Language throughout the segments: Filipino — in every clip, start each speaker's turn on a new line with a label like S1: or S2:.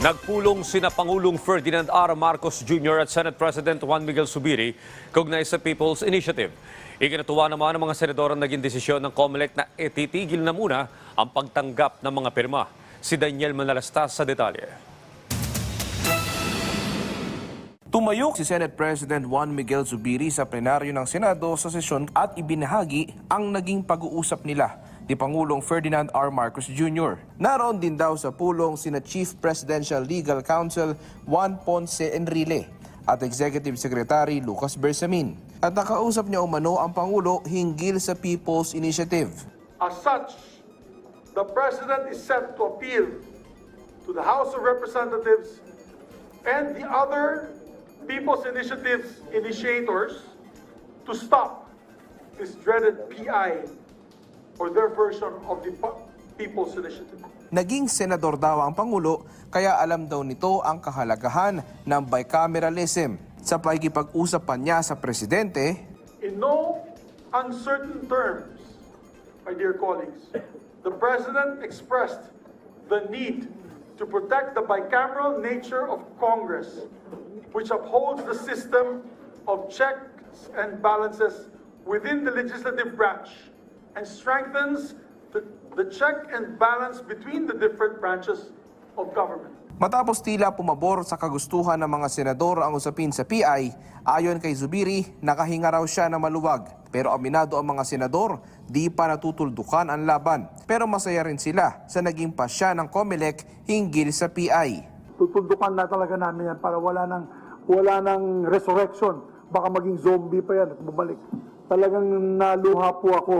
S1: Nagpulong sina Pangulong Ferdinand R. Marcos Jr. at Senate President Juan Miguel Subiri kaugnay sa People's Initiative. Ikinatuwa naman ng mga senador ang naging desisyon ng COMELEC na ititigil na muna ang pagtanggap ng mga pirma. Si Daniel Manalastas sa detalye.
S2: Tumayok si Senate President Juan Miguel Zubiri sa plenaryo ng Senado sa sesyon at ibinahagi ang naging pag-uusap nila ni Pangulong Ferdinand R. Marcos Jr. Naroon din daw sa pulong sina Chief Presidential Legal Counsel Juan Ponce Enrile at Executive Secretary Lucas Bersamin. At nakausap niya umano ang Pangulo hinggil sa People's Initiative.
S3: As such, the President is set to appeal to the House of Representatives and the other People's Initiatives initiators to stop this dreaded PI or their version of the People's Initiative.
S2: Naging senador daw ang Pangulo kaya alam daw nito ang kahalagahan ng bicameralism. Sa pakikipag-usap pa niya sa presidente,
S3: In no uncertain terms, my dear colleagues, the President expressed the need to protect the bicameral nature of Congress, which upholds the system of checks and balances within the legislative branch and strengthens the, the check and balance between the different branches of government.
S2: Matapos tila pumabor sa kagustuhan ng mga senador ang usapin sa PI, ayon kay Zubiri, nakahinga raw siya na maluwag. Pero aminado ang mga senador, di pa natutuldukan ang laban. Pero masaya rin sila sa naging pasya ng COMELEC hinggil sa PI.
S4: tutundukan na talaga namin yan para wala nang wala nang resurrection. Baka maging zombie pa yan at bumalik. Talagang naluha po ako.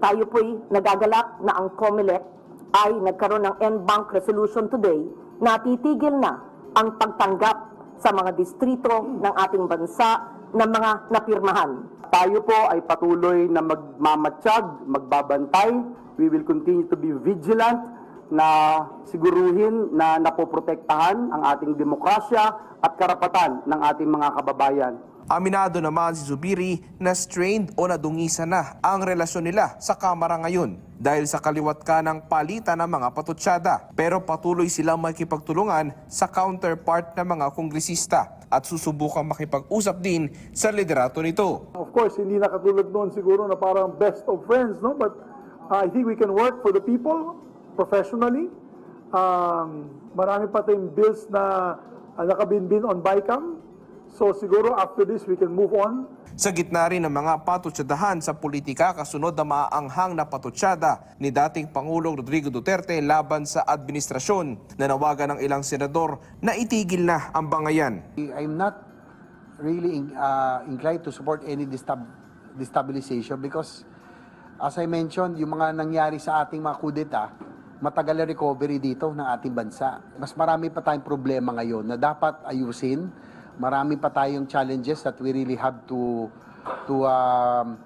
S5: Tayo po'y nagagalak na ang COMELEC ay nagkaroon ng end-bank resolution today na titigil na ang pagtanggap sa mga distrito ng ating bansa ng mga napirmahan.
S6: Tayo po ay patuloy na magmamatsyag, magbabantay. We will continue to be vigilant na siguruhin na napoprotektahan ang ating demokrasya at karapatan ng ating mga kababayan.
S2: Aminado naman si Zubiri na strained o nadungisa na ang relasyon nila sa Kamara ngayon dahil sa kaliwat ka ng palitan ng mga patutsada. Pero patuloy silang makipagtulungan sa counterpart ng mga kongresista at susubukang makipag-usap din sa liderato nito.
S4: Of course, hindi na katulad noon siguro na parang best of friends, no? But uh, I think we can work for the people professionally. Um, marami pa tayong bills na uh, nakabinbin on BICAM. So siguro after this, we can move on.
S2: Sa gitna rin ng mga patutsadahan sa politika kasunod na maaanghang na patutsada ni dating Pangulong Rodrigo Duterte laban sa administrasyon, nanawagan ng ilang senador na itigil na ang bangayan.
S7: I'm not really in- uh, inclined to support any destab- destabilization because as I mentioned, yung mga nangyari sa ating mga kudeta, matagal na recovery dito ng ating bansa. Mas marami pa tayong problema ngayon na dapat ayusin. Marami pa tayong challenges that we really have to to um,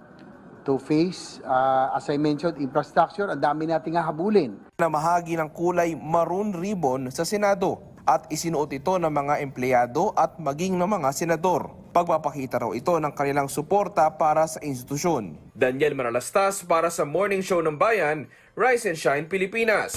S7: to face. Uh, as I mentioned, infrastructure, ang dami nating hahabulin.
S2: na mahagi ng kulay maroon ribbon sa Senado at isinuot ito ng mga empleyado at maging ng mga senador. Pagpapakita raw ito ng kanilang suporta para sa institusyon. Daniel Manalastas para sa Morning Show ng Bayan, Rise and Shine Pilipinas.